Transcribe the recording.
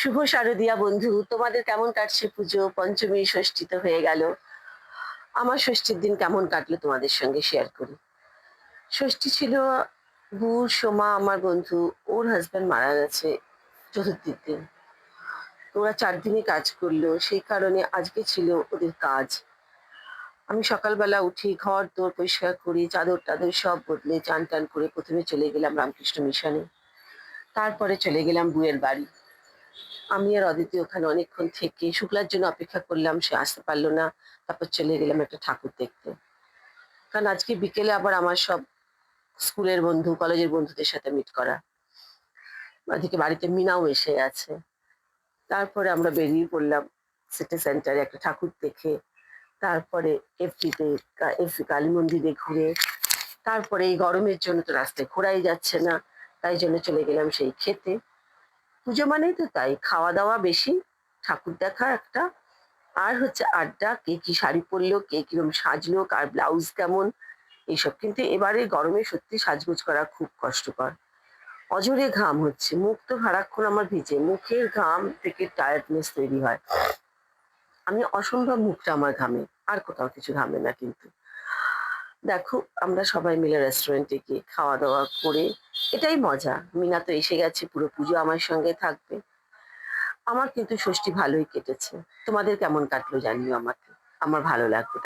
শুভ শারদিয়া বন্ধু, তোমাদের কেমন কাটছে পুজো? পঞ্চমী ষষ্ঠী তো হয়ে গেল। আমার ষষ্ঠীর দিন কেমন কাটলো তোমাদের সঙ্গে শেয়ার করি। ষষ্ঠী ছিল বুর সোমা, আমার বন্ধু, ওর হাজব্যান্ড মারা গেছে চতুর্থীর দিন। ওরা চার দিনই কাজ করল, সেই কারণে আজকে ছিল ওদের কাজ। আমি সকালবেলা উঠি, ঘর দোর পরিষ্কার করি, চাদর টাদর সব বদলে চান টান করে প্রথমে চলে গেলাম রামকৃষ্ণ মিশনে। তারপরে চলে গেলাম বুয়ের বাড়ি। আমি আর অদিতি ওখানে অনেকক্ষণ থেকে শুক্লার জন্য অপেক্ষা করলাম, সে আসতে পারল না। তারপর চলে গেলাম একটা ঠাকুর দেখতে। কারণ আজকে বিকেলে আবার আমার সব স্কুলের বন্ধু, কলেজের বন্ধুদের সাথে মিট করা। ওদিকে বাড়িতে মিনাও এসে আছে। তারপরে আমরা বেরিয়ে পড়লাম সিটি সেন্টারে একটা ঠাকুর দেখে। তারপরে এফপিতে এফপি কালী মন্দিরে ঘুরে। তারপরে এই গরমের জন্য তো রাস্তায় ঘোরাই যাচ্ছে না। তাই জন্য চলে গেলাম সেই খেতে পুজো মানেই তো তাই খাওয়া দাওয়া বেশি, ঠাকুর দেখা একটা। আর হচ্ছে আড্ডা, কে কি শাড়ি পরলো, কে কিরম সাজলো, কার ব্লাউজ কেমন এইসব কিন্তু এবারে গরমে সত্যি সাজগোজ করা খুব কষ্টকর। অজরে ঘাম হচ্ছে, মুখ তো সারাক্ষণ আমার ভিজে, মুখের ঘাম থেকে টায়ার্ডনেস তৈরি হয়। আমি অসম্ভব মুখটা আমার ঘামে, আর কোথাও কিছু ঘামে না কিন্তু। দেখো, আমরা সবাই মিলে রেস্টুরেন্টে গিয়ে খাওয়া দাওয়া করে, এটাই মজা। মিনা তো এসে গেছে, পুরো পুজো আমার সঙ্গে থাকবে। আমার কিন্তু ষষ্ঠী ভালোই কেটেছে। তোমাদের কেমন কাটলো জানিও আমাকে। আমার ভালো লাগবে।